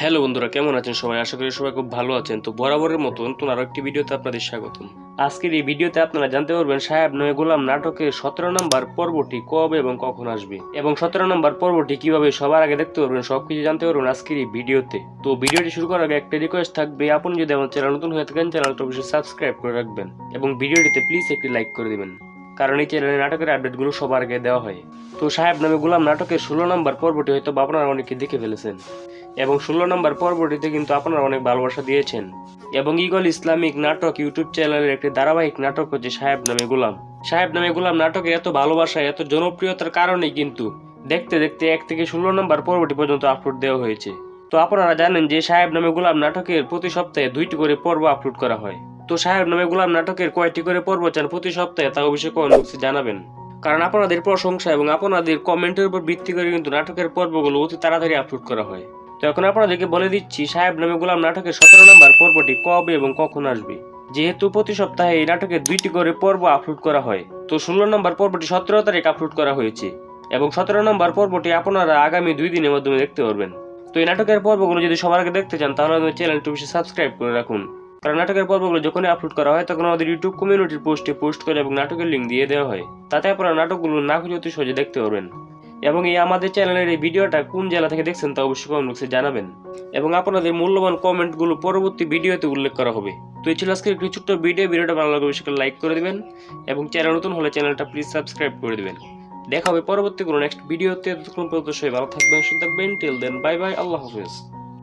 Hello বন্ধুরা, কেমন আছেন সবাই? আশা করি সবাই খুব ভালো আছেন। তো বরাবরের মতন নতুন আরও একটি ভিডিওতে আপনাদের স্বাগতম। আজকের এই ভিডিওতে আপনারা জানতে পারবেন, সাহেব নয় গোলাম নাটকের সতেরো নম্বর পর্বটি কবে এবং কখন আসবে? এবং সতেরো নম্বর পর্বটি কীভাবে সবার আগে দেখতে পারবেন, সবকিছু জানতে পারবেন আজকের এই ভিডিওতে। তো ভিডিওটি শুরু করার আগে একটা রিকোয়েস্ট থাকবে, আপনি যদি আমার চ্যানেল নতুন হয়ে থাকেন, চ্যানেলটা অবশ্যই সাবস্ক্রাইব করে রাখবেন এবং ভিডিওটিতে প্লিজ একটি লাইক করে দিবেন, কারণ এই চ্যানেলে নাটকের আপডেটগুলো সবার আগে দেওয়া হয়। তো সাহেব নামে গোলাম নাটকের ষোলো নম্বর পর্বটি হয়তো আপনারা অনেকে দেখে ফেলেছেন। এবং ষোলো নম্বর পর্বটিতে কিন্তু আপনারা অনেক ভালোবাসা দিয়েছেন। এবং ইগল ইসলামিক নাটক ইউটিউব চ্যানেলের একটি ধারাবাহিক নাটক হচ্ছে সাহেব নামে গোলাম। সাহেব নামে গোলাম নাটকে এত ভালোবাসা, এত জনপ্রিয়তার কারণেই কিন্তু দেখতে দেখতে এক থেকে ষোলো নম্বর পর্বটি পর্যন্ত আপলোড দেওয়া হয়েছে। তো আপনারা জানেন যে সাহেব নামে গোলাম নাটকের প্রতি সপ্তাহে দুইটি করে পর্ব আপলোড করা হয়। তো সাহেব নামে গোলাম নাটকের কয়টি করে পর্ব চান প্রতি সপ্তাহে তা অবশ্যই কমেন্ট জানাবেন। কারণ আপনাদের প্রশংসা এবং আপনাদের কমেন্টের উপর ভিত্তি করে কিন্তু নাটকের পর্বগুলো অতি তাড়াতাড়ি আপলোড করা হয়। তো এখন আপনাদেরকে বলে দিচ্ছি, সাহেব নামে গোলাম নাটকের সতেরো নম্বর পর্বটি কবে এবং কখন আসবে? যেহেতু প্রতি সপ্তাহে এই নাটকের দুইটি করে পর্ব আপলোড করা হয়, তো ষোলো নম্বর পর্বটি সতেরো তারিখ আপলোড করা হয়েছে এবং সতেরো নম্বর পর্বটি আপনারা আগামী দুই দিনের মাধ্যমে দেখতে পারবেন। তো এই নাটকের পর্বগুলো যদি সবার আগে দেখতে চান, তাহলে আমাদের চ্যানেলটি অবশ্যই সাবস্ক্রাইব করে রাখুন। কারণ নাটকের পর্বগুলো যখনই আপলোড করা হয়, তখন আমাদের ইউটিউব কমিউনিটির পোস্টে পোস্ট করে এবং নাটকের লিঙ্ক দিয়ে দেওয়া হয়। তাতে আপনারা নাটকগুলো না খুঁজে অতি সহজে দেখতে পারবেন। এবং এই আমাদের চ্যানেলের এই ভিডিওটা কোন জেলা থেকে দেখছেন তা অবশ্যই কমেন্ট বক্সে জানাবেন। এবং আপনাদের মূল্যবান কমেন্টগুলো পরবর্তী ভিডিওতে উল্লেখ করা হবে। তো এই ছিল আজকের একটি ছোট্ট ভিডিও ভিডিওটা ভালো লাগলে অবশ্যই লাইক করে দেবেন এবং চ্যানেল নতুন হলে চ্যানেলটা প্লিজ সাবস্ক্রাইব করে দেবেন। দেখা হবে পরবর্তী কোনো নেক্সট ভিডিওতে ততক্ষণ পর্যন্ত সবাই ভালো থাকবেন, সুস্থ থাকবেন। টিল দেন বাই বাই আল্লাহ হাফেজ।